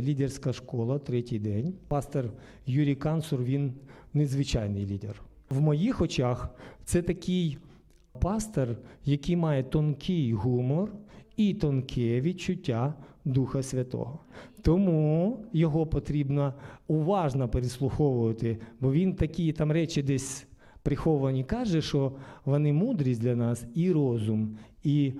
Лідерська школа, третій день. Пастор Юрій Канцур, він незвичайний лідер. В моїх очах це такий пастор, який має тонкий гумор і тонке відчуття Духа Святого. Тому його потрібно уважно переслуховувати, бо він такі там речі десь приховані каже, що вони мудрість для нас і розум, і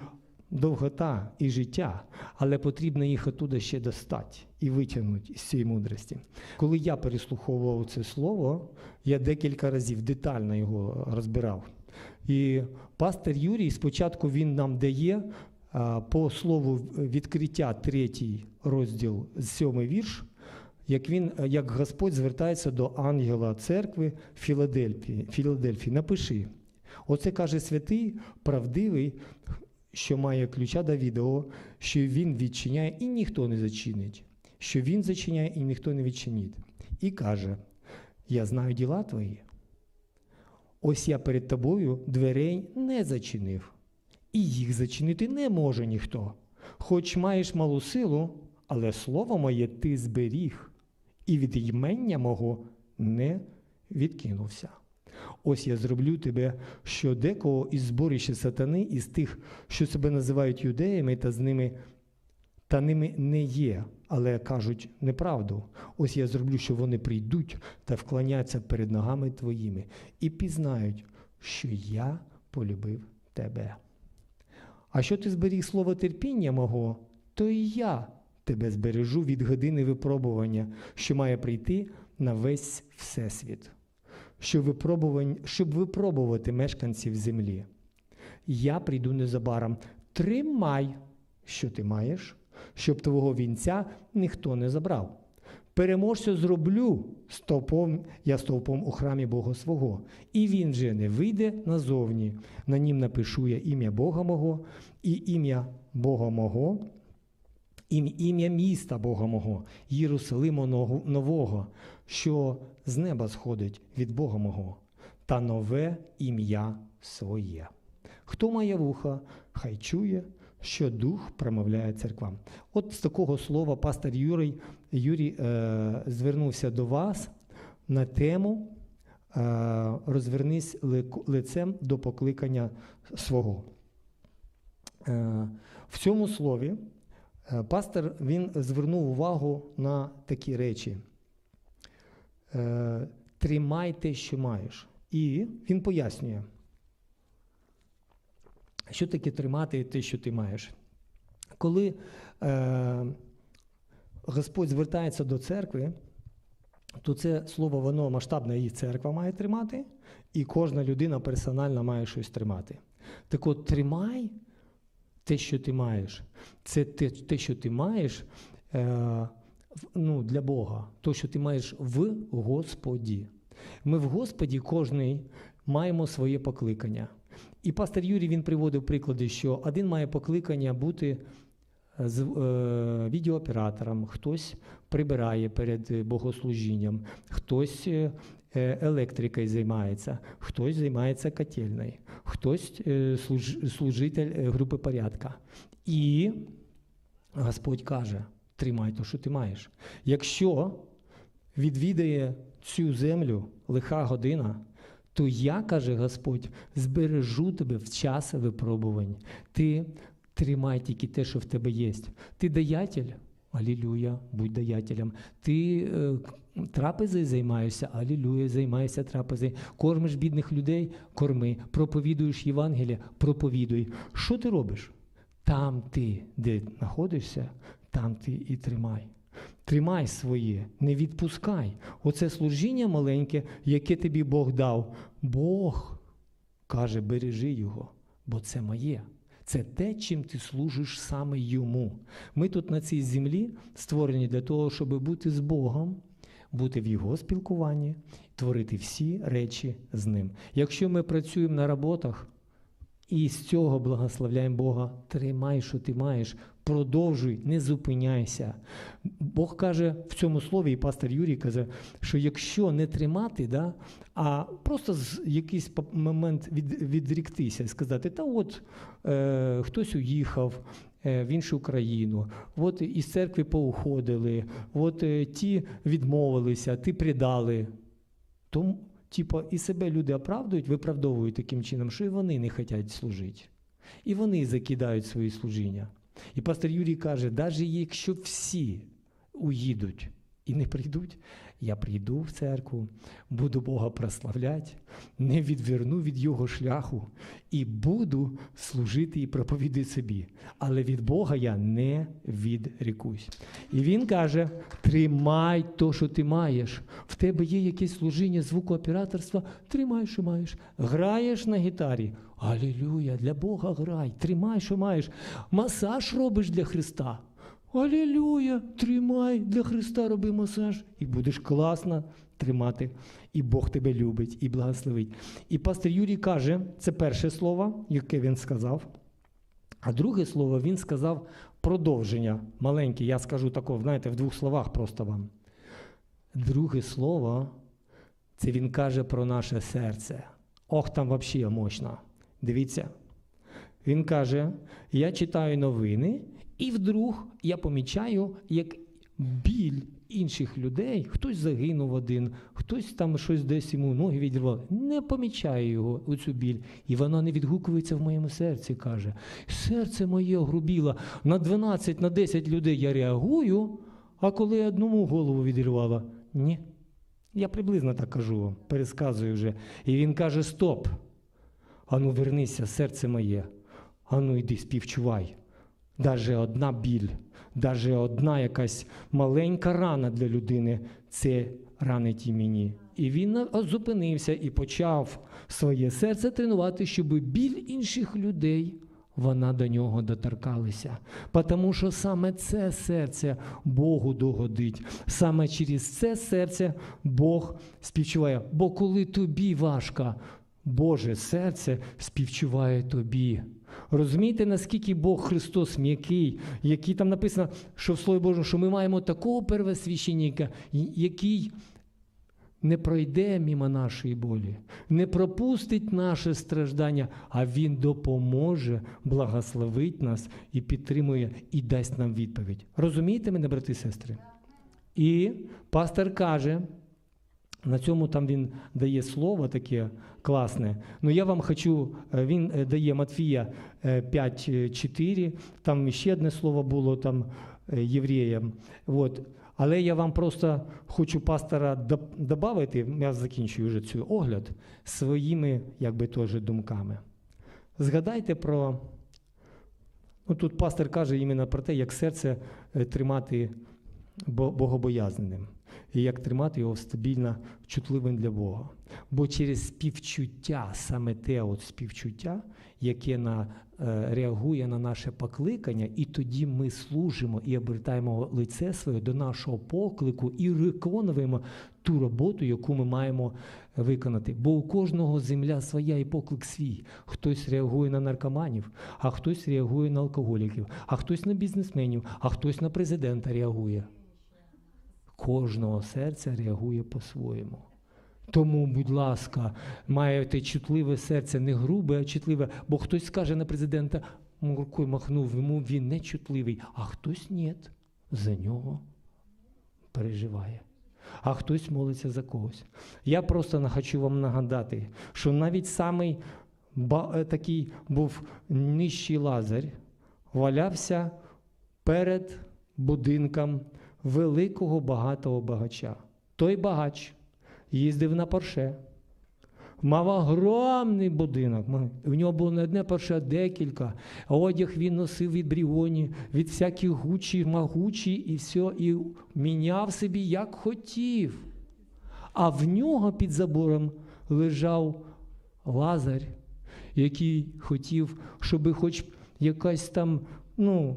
довгота, і життя, але потрібно їх оттуда ще достати і витягнути з цієї мудрості. Коли я переслуховував це слово, я декілька разів детально його розбирав. І пастор Юрій спочатку він нам дає по слову відкриття третій розділ, сьомий вірш, як він, як Господь звертається до ангела церкви Філадельфії. Філадельфії. Напиши. Оце каже святий, правдивий, що має ключа Давідового, що він відчиняє і ніхто не зачинить, що він зачиняє і ніхто не відчинить. І каже: Я знаю діла твої. Ось я перед тобою дверей не зачинив, і їх зачинити не може ніхто. Хоч маєш малу силу, але слово моє ти зберіг, і від ймення мого не відкинувся. Ось я зроблю тебе, що декого із зборища сатани, із тих, що себе називають юдеями, та з ними та ними не є, але кажуть неправду. Ось я зроблю, що вони прийдуть та вклоняться перед ногами твоїми і пізнають, що я полюбив тебе. А що ти зберіг слово терпіння мого, то і я тебе збережу від години випробування, що має прийти на весь всесвіт щоб, випробувати мешканців землі. Я прийду незабаром. Тримай, що ти маєш, щоб твого вінця ніхто не забрав. Переможця зроблю стовпом, я стовпом у храмі Бога свого, і він же не вийде назовні. На нім напишу я ім'я Бога мого, і ім'я Бога мого, ім'я міста Бога мого, Єрусалиму нового, що з неба сходить від Бога мого, та нове ім'я своє. Хто має вуха, хай чує, що дух промовляє церквам. От з такого слова пастор Юрій Юрій е, звернувся до вас на тему е, розвернись лицем до покликання свого. Е, в цьому слові пастор він звернув увагу на такі речі. Е, Тримай те, що маєш. І він пояснює, що таке тримати те, що ти маєш. Коли е, Господь звертається до церкви, то це слово, воно масштабне і церква має тримати, і кожна людина персонально має щось тримати. Так от тримай те, що ти маєш. Це те, те що ти маєш е, ну, для Бога, то, що ти маєш в Господі. Ми в Господі кожний маємо своє покликання. І пастор Юрій він приводив приклади, що один має покликання бути з е, відеооператором, хтось прибирає перед богослужінням, хтось е, електрикою займається, хтось займається котельною, хтось е, служ, служитель е, групи порядка. І Господь каже: тримай то, що ти маєш. Якщо відвідає цю землю лиха година, то я, каже Господь, збережу тебе в час випробувань. Ти тримай тільки те, що в тебе є. Ти даятель, алілюя, будь даятелем. Ти е, трапезою займаєшся, алілюя, займаєшся трапезою. Кормиш бідних людей, корми, проповідуєш Євангелія, проповідуй. Що ти робиш? Там ти, де знаходишся, там ти і тримай. Тримай своє, не відпускай. Оце служіння маленьке, яке тобі Бог дав. Бог каже, бережи його, бо це моє. Це те, чим ти служиш саме йому. Ми тут на цій землі створені для того, щоб бути з Богом, бути в Його спілкуванні, творити всі речі з ним. Якщо ми працюємо на роботах і з цього благословляємо Бога, тримай, що ти маєш, продовжуй, не зупиняйся. Бог каже в цьому слові, і пастор Юрій каже, що якщо не тримати, да, а просто з якийсь момент від, відріктися і сказати, та от е, хтось уїхав, е, в іншу країну, от із церкви поуходили, от е, ті відмовилися, ті предали. Тому, типу, і себе люди оправдують, виправдовують таким чином, що і вони не хочуть служити. І вони закидають свої служіння. І пастор Юрій каже: навіть якщо всі уїдуть і не прийдуть, я прийду в церкву, буду Бога прославляти, не відверну від Його шляху і буду служити і проповідати собі. Але від Бога я не відрікусь. І він каже: тримай то, що ти маєш. В тебе є якесь служіння звукооператорства, тримай, що маєш. Граєш на гітарі. Алілюя, для Бога грай, тримай, що маєш. Масаж робиш для Христа. Алілюя, тримай для Христа роби масаж, і будеш класно тримати. І Бог тебе любить і благословить. І пастор Юрій каже, це перше слово, яке він сказав. А друге слово він сказав продовження. Маленьке, я скажу таке, знаєте, в двох словах просто вам. Друге слово, це він каже про наше серце. Ох, там взагалі мощно. Дивіться. Він каже: я читаю новини, і вдруг я помічаю, як біль інших людей, хтось загинув один, хтось там щось десь йому ноги відірвав. Не помічаю його, оцю біль. І вона не відгукується в моєму серці, каже. Серце моє огрубіло. На 12, на 10 людей я реагую, а коли одному голову відірвала, ні. Я приблизно так кажу вам, пересказую вже. І він каже: Стоп! Ану, вернися, серце моє. Ану, йди, співчувай. Даже одна біль, даже одна якась маленька рана для людини це ранить і мені. І він зупинився і почав своє серце тренувати, щоб біль інших людей вона до нього доторкалася. Тому що саме це серце Богу догодить. Саме через це серце Бог співчуває. Бо коли тобі важко, Боже серце співчуває тобі. Розумієте, наскільки Бог Христос м'який, який там написано, що в Слові Божому, що ми маємо такого первосвященника, який не пройде мимо нашої болі, не пропустить наше страждання, а Він допоможе, благословить нас і підтримує, і дасть нам відповідь. Розумієте мене, брати і сестри? І пастор каже, на цьому там він дає слово таке класне. Ну я вам хочу, він дає Матфія 5.4, там ще одне слово було там євреям. От. Але я вам просто хочу пастора додати, я закінчую вже цю огляд, своїми якби теж думками. Згадайте про, ну тут пастор каже іменно про те, як серце тримати богобоязненим і як тримати його стабільно чутливим для Бога. Бо через співчуття, саме те от співчуття, яке на, е, реагує на наше покликання, і тоді ми служимо і обертаємо лице своє до нашого поклику і виконуємо ту роботу, яку ми маємо виконати. Бо у кожного земля своя і поклик свій. Хтось реагує на наркоманів, а хтось реагує на алкоголіків, а хтось на бізнесменів, а хтось на президента реагує кожного серця реагує по-своєму. Тому, будь ласка, маєте чутливе серце, не грубе, а чутливе, бо хтось скаже на президента, рукою махнув, йому він не чутливий, а хтось ні, за нього переживає. А хтось молиться за когось. Я просто хочу вам нагадати, що навіть самий е, такий був нижчий лазар, валявся перед будинком великого багатого багача. Той багач їздив на Порше, мав огромний будинок. У нього було не одне Порше, а декілька. Одяг він носив від Бріоні, від всяких гучі, магучі і все, і міняв собі як хотів. А в нього під забором лежав Лазар, який хотів, щоб хоч якась там ну,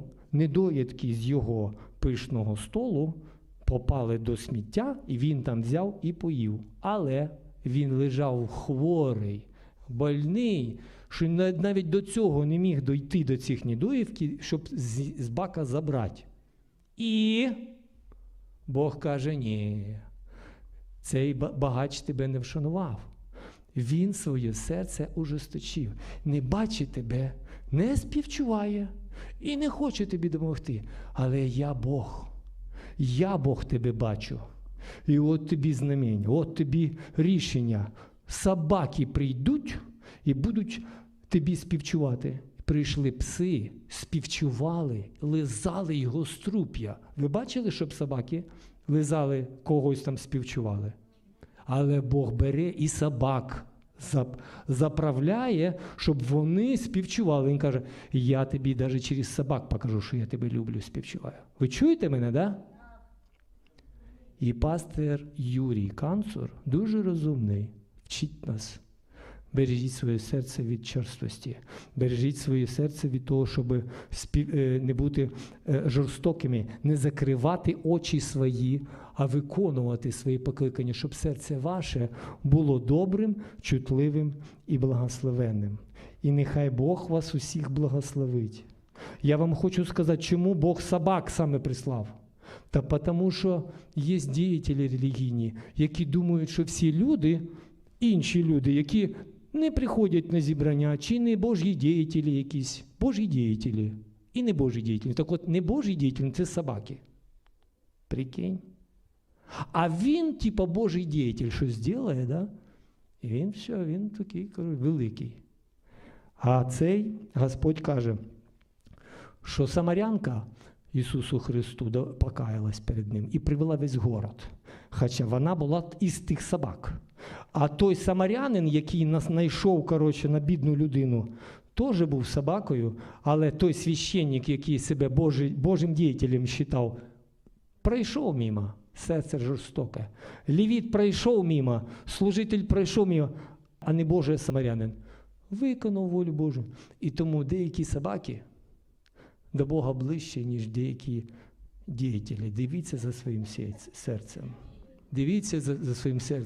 з його пишного столу попали до сміття, і він там взяв і поїв. Але він лежав хворий, больний, що навіть до цього не міг дойти до цих недоївків, щоб з бака забрати. І Бог каже: ні, цей багач тебе не вшанував. Він своє серце ужесточив. Не бачить тебе, не співчуває і не хоче тобі допомогти. Але я Бог. Я Бог тебе бачу. І от тобі знамення, от тобі рішення. Собаки прийдуть і будуть тобі співчувати. Прийшли пси, співчували, лизали його струп'я. Ви бачили, щоб собаки лизали когось там співчували? Але Бог бере і собак заправляє, щоб вони співчували. Він каже: я тобі навіть через собак покажу, що я тебе люблю, співчуваю. Ви чуєте мене? Да? І пастир Юрій Канцур дуже розумний, вчить нас. Бережіть своє серце від черствості, бережіть своє серце від того, щоб е, не бути е, жорстокими, не закривати очі свої, а виконувати свої покликання, щоб серце ваше було добрим, чутливим і благословенним. І нехай Бог вас усіх благословить. Я вам хочу сказати, чому Бог собак саме прислав. Та тому, що є діятелі релігійні, які думають, що всі люди, інші люди, які не приходять на зібрання, чи не Божі діятелі якісь, Божі діятелі і не Божі діятелі. Так от не Божі діятелі це собаки. Прикинь. А він, типа, Божий діятель, щось зробить, да? і він все, він такий кажу, великий. А цей Господь каже, що Самарянка Ісусу Христу покаялась перед ним і привела весь город. Хоча вона була із тих собак. А той самарянин, який нас знайшов коротше, на бідну людину, теж був собакою, але той священник, який себе Божий, Божим діятелем вважав, пройшов мимо. Серце жорстоке. Левіт пройшов мимо, служитель пройшов мимо, а не Божий самарянин. Виконав волю Божу. І тому деякі собаки до Бога ближче, ніж деякі діятелі. Дивіться за своїм серцем. Дивіться за, за своїм серцем.